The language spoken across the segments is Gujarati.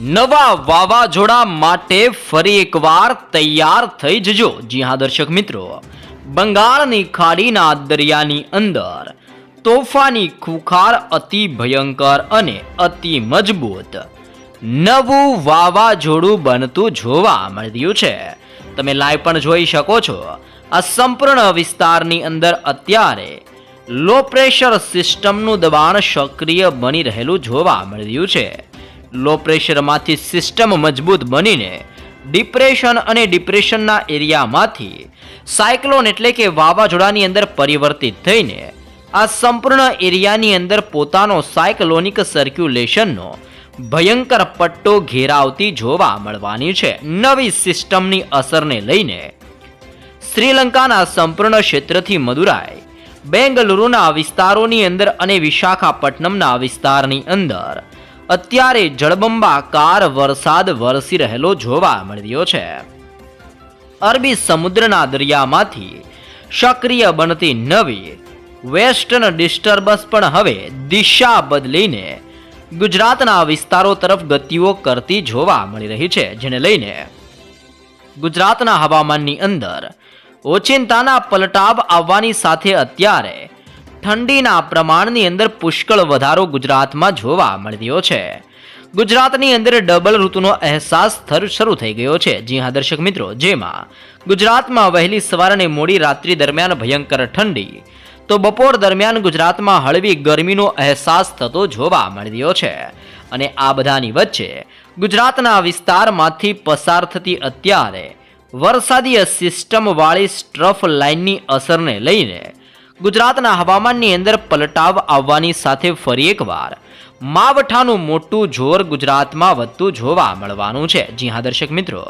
નવા વાવાઝોડા માટે ફરી એકવાર તૈયાર થઈ જજો. જી હા, દર્શક મિત્રો. બંગાળની ખાડીના દરિયાની અંદર તોફાની ખુખાર અતિ ભયંકર અને અતિ મજબૂત. નવું વાવાઝોડું બનતું જોવા મળી રહ્યું છે. તમે લાઈવ પણ જોઈ શકો છો. આ સંપૂર્ણ વિસ્તારની અંદર અત્યારે લો પ્રેશર સિસ્ટમનું દબાણ સક્રિય બની રહેલું જોવા મળી રહ્યું છે. લો પ્રેશરમાંથી સિસ્ટમ મજબૂત બનીને ડિપ્રેશન અને ડિપ્રેશનના એરિયામાંથી સાયક્લોન એટલે કે વાવાઝોડાની અંદર પરિવર્તિત થઈને આ સંપૂર્ણ એરિયાની અંદર પોતાનો સાયક્લોનિક સર્ક્યુલેશનનો ભયંકર પટ્ટો ઘેરાવતી જોવા મળવાની છે. નવી સિસ્ટમની અસરને લઈને શ્રીલંકાના સંપૂર્ણ ક્ષેત્રથી મદુરાઈ, બેંગલુરુના વિસ્તારોની અંદર અને વિશાખાપટ્ટનમના વિસ્તારની અંદર અત્યારે જળબંબાકાર વરસાદ વરસી રહેલો જોવા મળી રહ્યો છે. અરબી સમુદ્રના દરિયામાંથી સક્રિય બનતી નવી વેસ્ટર્ન ડિસ્ટર્બન્સ પણ હવે દિશા બદલીને ગુજરાતના વિસ્તારો તરફ ગતિઓ કરતી જોવા મળી રહી છે, જેને લઈને ગુજરાતના હવામાનની અંદર ઓચિંતાના પલટાવ આવવાની સાથે અત્યારે ઠંડીના પ્રમાણની અંદર પુષ્કળ વધારો ગુજરાતમાં જોવા મળી રહ્યો છે. ગુજરાતની અંદર ડબલ ઋતુનો અહેસાસ શરૂ થઈ ગયો છે. જી હા, દર્શક મિત્રો, જેમાં ગુજરાતમાં વહેલી સવાર અને મોડી રાત્રિ દરમિયાન ભયંકર ઠંડી. તો બપોર દરમિયાન ગુજરાતમાં હળવી ગરમીનો અહેસાસ થતો જોવા મળી રહ્યો છે. અને આ બધાની વચ્ચે ગુજરાતના વિસ્તારમાંથી પસાર થતી અત્યારે વરસાદીય સિસ્ટમવાળી સ્ટ્રફ લાઇનની અસરને લઈને ગુજરાતના હવામાનની અંદર પલટાવ આવવાની સાથે ફરી એકવાર. માવઠાનું મોટું જોર ગુજરાતમાં વધતું જોવા મળવાનું છે. જી હા, દર્શક મિત્રો.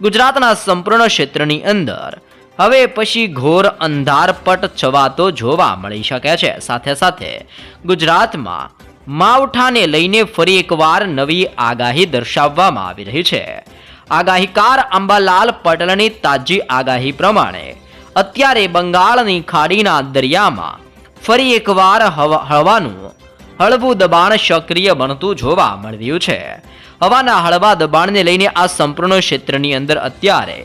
ગુજરાતના સંપૂર્ણ ક્ષેત્રની અંદર હવે પછી ઘોર અંધારપટ છવાતો જોવા મળી શકે છે. સાથે સાથે ગુજરાતમાં માવઠાને લઈને ફરી એકવાર નવી આગાહી દર્શાવવામાં આવી રહી છે. આગાહીકાર અંબાલાલ પટેલની તાજી આગાહી પ્રમાણે અત્યારે બંગાળની ખાડીના દરિયામાં ફરી એકવાર હવા હવાનું હળવું દબાણ સક્રિય બનતું જોવા મળી રહ્યું છે. હવાના હળવા દબાણને લઈને આ સંપૂર્ણ ક્ષેત્રની અંદર અત્યારે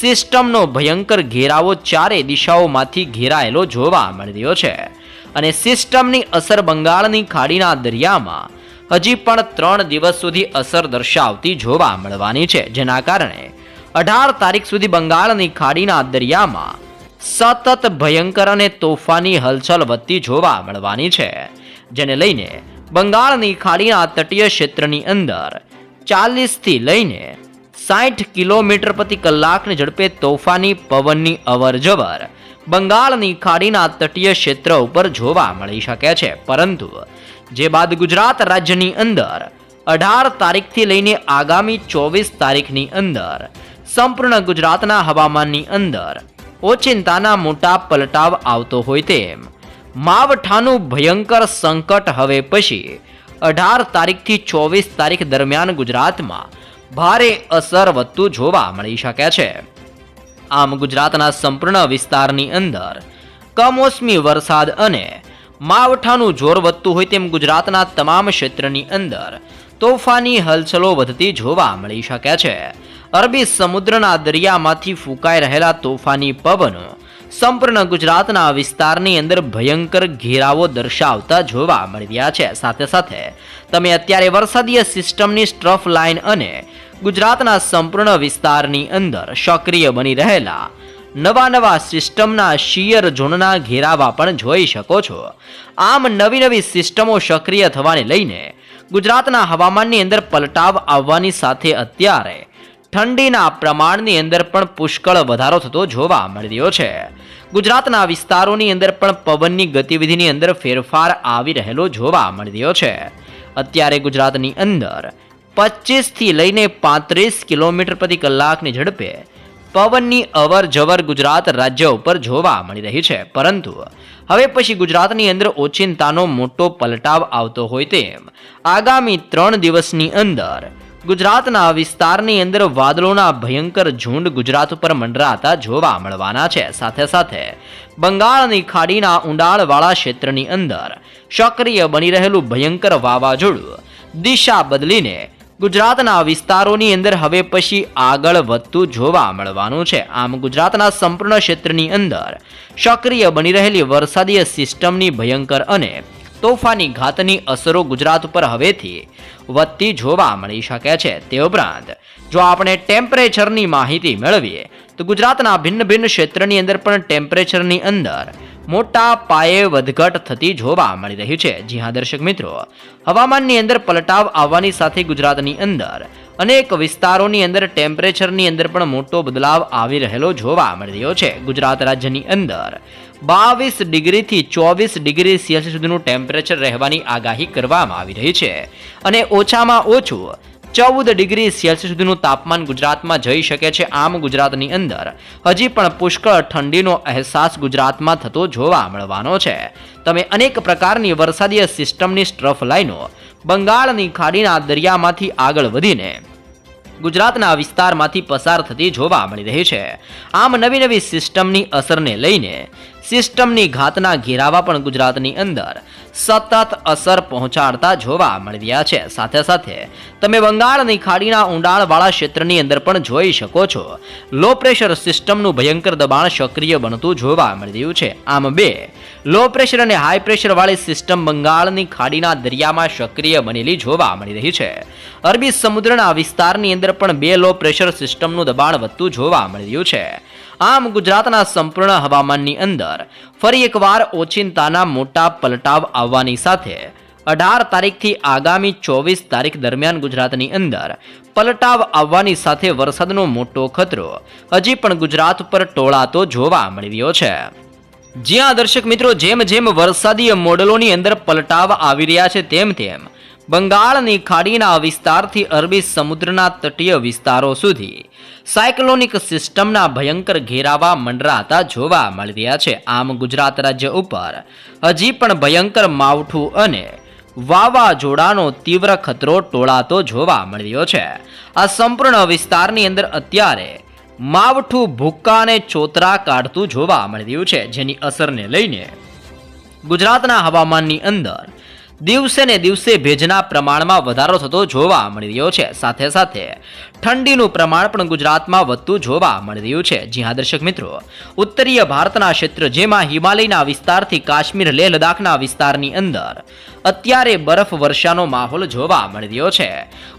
સિસ્ટમનો ભયંકર ઘેરાવો ચારે દિશાઓમાંથી ઘેરાયેલો જોવા મળી રહ્યો છે અને સિસ્ટમની અસર બંગાળની ખાડીના દરિયામાં હજી પણ ત્રણ દિવસ સુધી અસર દર્શાવતી જોવા મળવાની છે. જેના કારણે અઢાર તારીખ સુધી બંગાળની ખાડીના દરિયામાં સતત ભયંકર અને તોફાની હલચલ વધતી જોવા મળવાની છે, જેને લઈને બંગાળની ખાડીના તટીય ક્ષેત્રની અંદર ચાલીસથી લઈને સાઠ કિલોમીટર પ્રતિ કલાકની ઝડપે તોફાની પવનની અવરજવર બંગાળની ખાડીના તટીય ક્ષેત્ર ઉપર જોવા મળી શકે છે. પરંતુ જે બાદ ગુજરાત રાજ્યની અંદર અઢાર તારીખથી લઈને આગામી ચોવીસ તારીખની અંદર સંપૂર્ણ ગુજરાતના હવામાનની અંદર ઓચિંતાના મોટા પલટાવ આવતો હોય તેમ. માવઠાનું ભયંકર સંકટ હવે પછી. અઢાર તારીખથી ચોવીસ તારીખ દરમિયાન ગુજરાતમાં ભારે અસર વધતું જોવા મળી શકે છે. આમ ગુજરાતના સંપૂર્ણ વિસ્તારની અંદર કમોસમી વરસાદ અને માવઠાનું જોર વધતું હોય તેમ ગુજરાતના તમામ ક્ષેત્રની અંદર તોફાની હલચલો વધતી જોવા મળી શકે છે. અરબી સમુદ્રના દરિયામાંથી ફૂંકાઈ રહેલા તોફાની પવનો સંપૂર્ણ ગુજરાતના વિસ્તારની અંદર ભયંકર ઘેરાવો દર્શાવતા જોવા મળી રહ્યા છે. સાથે સાથે તમે અત્યારે વરસાદીય સિસ્ટમની સ્ટ્રફ લાઇન અને ગુજરાતના સંપૂર્ણ વિસ્તારની અંદર સક્રિય બની રહેલા નવા નવા સિસ્ટમના શિયર ઝોનના ઘેરાવા પણ જોઈ શકો છો. આમ નવી નવી સિસ્ટમો સક્રિય થવાને લઈને ગુજરાતના હવામાનની અંદર પલટાવ આવવાની સાથે અત્યારે ઠંડીના પ્રમાણની અંદર પણ પુષ્કળ વધારો થતો જોવા મળી રહ્યો છે. ગુજરાતના વિસ્તારોની અંદર પણ પવનની ગતિવિધિની અંદર ફેરફાર આવી રહેલો જોવા મળી રહ્યો છે. અત્યારે ગુજરાતની અંદર પચીસથી લઈને પાંત્રીસ કિલોમીટર પ્રતિ કલાકની ઝડપે પવનની અવર જવર ગુજરાત રાજ્ય ઉપર જોવા મળી રહી છે. પરંતુ હવે પછી ગુજરાતની અંદર ઓચિંતાનો મોટો પલટાવ આવતો હોય તેમ આગામી ત્રણ દિવસની અંદર ગુજરાતના વિસ્તારની અંદર વાદળોના ભયંકર ઝુંડ ગુજરાત ઉપર મંડરાતા જોવા મળવાના છે. સાથે સાથે બંગાળની ખાડીના ઊંડાણવાળા ક્ષેત્રની અંદર સક્રિય બની રહેલું ભયંકર વાવાઝોડું દિશા બદલીને ગુજરાતના વિસ્તારોની અંદર હવે પછી આગળ વધતું જોવા મળવાનું છે. આમ ગુજરાતના સંપૂર્ણ ક્ષેત્રની અંદર સક્રિય બની રહેલી વરસાદીય સિસ્ટમની ભયંકર અને તોફાની ઘાતની અસરો ગુજરાત ઉપર હવેથી વધતી જોવા મળી શકે છે. તે ઉપરાંત, જો આપણે ટેમ્પરેચરની માહિતી મેળવીએ, તો ગુજરાતના ભિન્ન ભિન્ન ક્ષેત્રની અંદર પણ ટેમ્પરેચરની અંદર મોટા પાયે વધઘટ થતી જોવા મળી રહી છે. જી દર્શક મિત્રો. હવામાનની અંદર પલટાવ આવવાની સાથે ગુજરાતની અંદર અનેક વિસ્તારોની અંદર ટેમ્પરેચરની અંદર પણ મોટો બદલાવ આવી રહેલો જોવા મળી રહ્યો છે. ગુજરાત રાજ્યની અંદર બાવીસ ડિગ્રીથી ચોવીસ ડિગ્રી સેલ્સિયસ સુધીનું ટેમ્પરેચર રહેવાની આગાહી કરવામાં આવી રહી છે. અને ઓછામાં ઓછું ચૌદ ડિગ્રી સેલ્સિયસ સુધીનું તાપમાન ગુજરાતમાં જઈ શકે છે આમ ગુજરાતની અંદર. હજી પણ પુષ્કળ ઠંડીનો અહેસાસ ગુજરાતમાં થતો જોવા મળવાનો છે. તમે અનેક પ્રકારની વરસાદીય સિસ્ટમની સ્ટ્રફ લાઈનો બંગાળની ખાડીના દરિયામાંથી આગળ વધીને ગુજરાતના વિસ્તારમાંથી પસાર થતી જોવા મળી રહી છે. આમ નવી નવી સિસ્ટમની અસરને લઈને સિસ્ટમની ઘાતના ઘેરાવા પણ ગુજરાતની અંદર સતત અસર પહોંચાડતા જોવા મળી રહ્યા છે. સાથે સાથે તમે બંગાળની ખાડીના ઊંડાણવાળા ક્ષેત્રની અંદર પણ જોઈ શકો છો. લો પ્રેશર સિસ્ટમનું ભયંકર દબાણ સક્રિય બનતું જોવા મળી રહ્યું છે. આમ બે લો પ્રેશર અને હાઈ પ્રેશર વાળી સિસ્ટમ બંગાળની ખાડીના દરિયામાં સક્રિય બનેલી જોવા મળી રહી છે. અરબી સમુદ્રના વિસ્તારની અંદર પણ બે લો પ્રેશર સિસ્ટમનું દબાણ વધતું જોવા મળી રહ્યું છે. આમ ગુજરાતના સંપૂર્ણ હવામાનની અંદર ફરી એકવાર ઓચિંતાના મોટા પલટાવ આવવાની સાથે અઢાર તારીખથી આગામી ચોવીસ તારીખ દરમિયાન ગુજરાતની અંદર પલટાવ આવવાની સાથે વરસાદનો મોટો ખતરો હજી પણ ગુજરાત પર ટોળાતો જોવા મળી રહ્યો છે. જ્યાં દર્શક મિત્રો જેમ જેમ વરસાદીય મોડલોની અંદર પલટાવ આવી રહ્યા છે તેમ તેમ બંગાળની ખાડીના વિસ્તારથી અરબી સમુદ્રના તટીય વિસ્તારો સુધી સાયક્લોનિક સિસ્ટમના ભયંકર ઘેરાવા મંડરાતા જોવા મળી રહ્યા છે. આમ ગુજરાત રાજ્ય ઉપર હજી પણ ભયંકર માવઠું અને વાવાઝોડાનો તીવ્ર ખતરો ટોળાતો જોવા મળી રહ્યો છે. આ સંપૂર્ણ વિસ્તારની અંદર અત્યારે માવઠું ભૂક્કાને ચોતરા કાઢતું જોવા મળી રહ્યું છે, જેની અસરને લઈને ગુજરાતના હવામાનની અંદર દિવસે ને દિવસે ભેજના પ્રમાણમાં વધારો થતો જોવા મળી રહ્યો છે. સાથે સાથે ઠંડીનું પ્રમાણ પણ ગુજરાતમાં વધતું જોવા મળી રહ્યું છે. જી દર્શક મિત્રો, ઉત્તરીય ભારતના ક્ષેત્ર જેમાં હિમાલયના વિસ્તારથી કાશ્મીર, લેહ લદ્દાખના વિસ્તારની અંદર અત્યારે બરફ વર્ષાનો માહોલ જોવા મળી રહ્યો છે.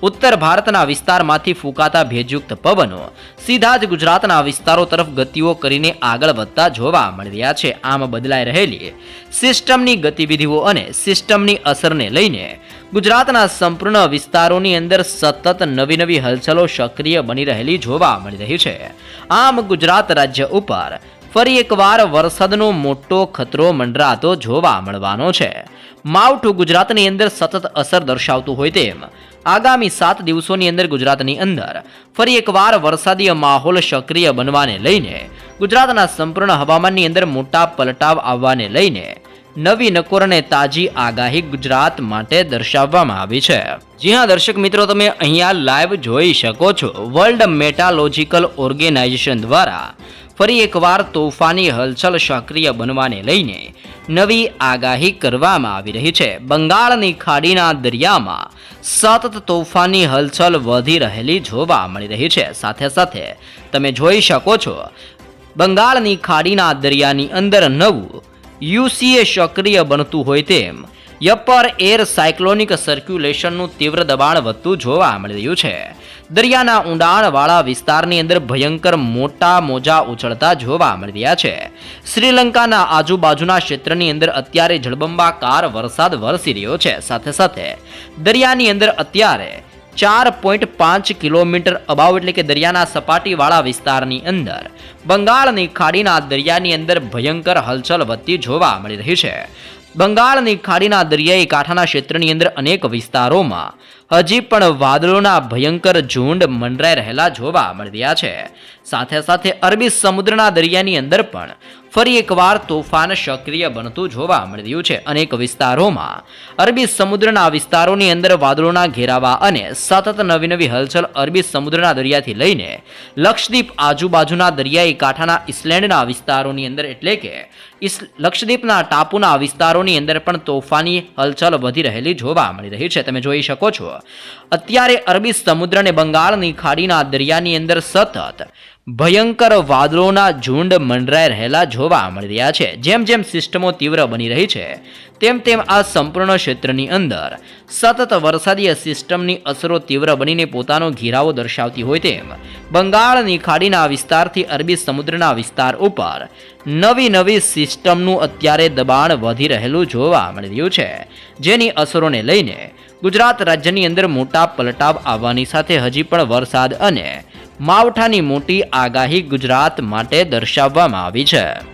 ઉત્તર ભારતના વિસ્તારમાંથી ફૂંકાતા ભેજયુક્ત પવનો સીધા જ ગુજરાતના વિસ્તારો તરફ ગતિઓ કરીને આગળ વધતા જોવા મળી રહ્યા છે. આમ બદલાઈ રહેલી સિસ્ટમની ગતિવિધિઓ અને સિસ્ટમની અસરને લઈને ગુજરાતના સંપૂર્ણ વિસ્તારોની અંદર સતત નવી નવી હલચલો સક્રિય બની રહેલી જોવા મળી રહી છે. આમ ગુજરાત રાજ્ય ઉપર ફરી એકવાર વરસાદનો મોટો ખતરો મંડરાતો જોવા મળવાનો છે. માવઠું ગુજરાતની અંદર સતત અસર દર્શાવતું હોય તેમ, આગામી સાત દિવસોની અંદર ગુજરાતની અંદર ફરી એકવાર વરસાદીય માહોલ સક્રિય બનવાને લઈને ગુજરાતના સંપૂર્ણ હવામાનની અંદર મોટા પલટાવ આવવાને લઈને નવી નકોરને તાજી આગાહી ગુજરાત માટે દર્શાવવામાં આવી છે. જી દર્શક મિત્રો, તમે અહીંયા લાઈવ જોઈ શકો છો. વર્લ્ડ મેટાલોજિકલ ઓર્ગેનાઇઝેશન દ્વારા ફરી એકવાર તોફાની હલચલ સક્રિય બનવાને લઈને નવી આગાહી કરવામાં આવી રહી છે. બંગાળની ખાડીના દરિયામાં સતત તોફાની હલચલ વધી રહેલી જોવા મળી રહી છે. સાથે સાથે તમે જોઈ શકો છો, બંગાળની ખાડીના દરિયાની અંદર નવું યુસીએ સક્રિય બનતું હોય તેમ યપર એર સાયક્લોનિક સર્ક્યુલેશનનું તીવ્ર દબાણ વધતું જોવા મળી રહ્યું છે. દરિયાના ઊંડાણવાળા વિસ્તારની અંદર ભયંકર મોટા મોજા ઉછળતા જોવા મળી રહ્યા છે. શ્રીલંકાના આજુબાજુના ક્ષેત્રની અંદર અત્યારે જળબંબાકાર વરસાદ વરસી રહ્યો છે. સાથે સાથે દરિયાની અંદર અત્યારે ચાર પોઈન્ટ પાંચ કિલોમીટર અબાવ એટલે કે દરિયાના સપાટીવાળા વિસ્તારની અંદર. બંગાળની ખાડીના દરિયાની અંદર ભયંકર હલચલ વધતી જોવા મળી રહી છે. બંગાળની ખાડીના દરિયાઈ કાંઠાના ક્ષેત્રની અંદર અનેક વિસ્તારોમાં હજી પણ વાદળોના ભયંકર ઝુંડ મંડરાઈ રહેલા જોવા મળી રહ્યા છે. સાથે સાથે અરબી સમુદ્રના દરિયાની અંદર પણ ફરી એકવાર તોફાન સક્રિય બનતું જોવા મળી રહ્યું છે. અનેક વિસ્તારોમાં અરબી સમુદ્રના વિસ્તારોની અંદર વાદળોના ઘેરાવા અને સતત નવી નવી હલચલ અરબી સમુદ્રના દરિયાથી લઈને લક્ષદ્વીપ આજુબાજુના દરિયાઈ કાંઠાના ઇસ્લેન્ડના વિસ્તારોની અંદર એટલે કે લક્ષદ્વીપના ટાપુના વિસ્તારોની અંદર પણ તોફાની હલચલ વધી રહેલી જોવા મળી રહી છે. તમે જોઈ શકો છો અત્યારે અરબી સમુદ્ર અને બંગાળની ખાડીના દરિયાની અંદર સતત ભયંકર વાદળોના ઝુંડ મંડરાઈ રહેલા જોવા મળી રહ્યા છે. જેમ જેમ સિસ્ટમો તીવ્ર બની રહી છે, તેમ તેમ આ સંપૂર્ણ ક્ષેત્રની અંદર સતત વરસાદીય સિસ્ટમની અસરો તીવ્ર બનીને પોતાનો ઘેરાવો દર્શાવતી હોય તેમ, બંગાળની ખાડીના વિસ્તારથી અરબી સમુદ્રના વિસ્તાર ઉપર નવી નવી સિસ્ટમનું અત્યારે દબાણ વધી રહેલું જોવા મળી રહ્યું છે. જેની અસરોને લઈને ગુજરાત રાજ્યની અંદર મોટા પલટાવ આવવાની સાથે હજી પણ વરસાદ અને માવઠાની મોટી આગાહી ગુજરાત માટે દર્શાવવામાં આવી છે.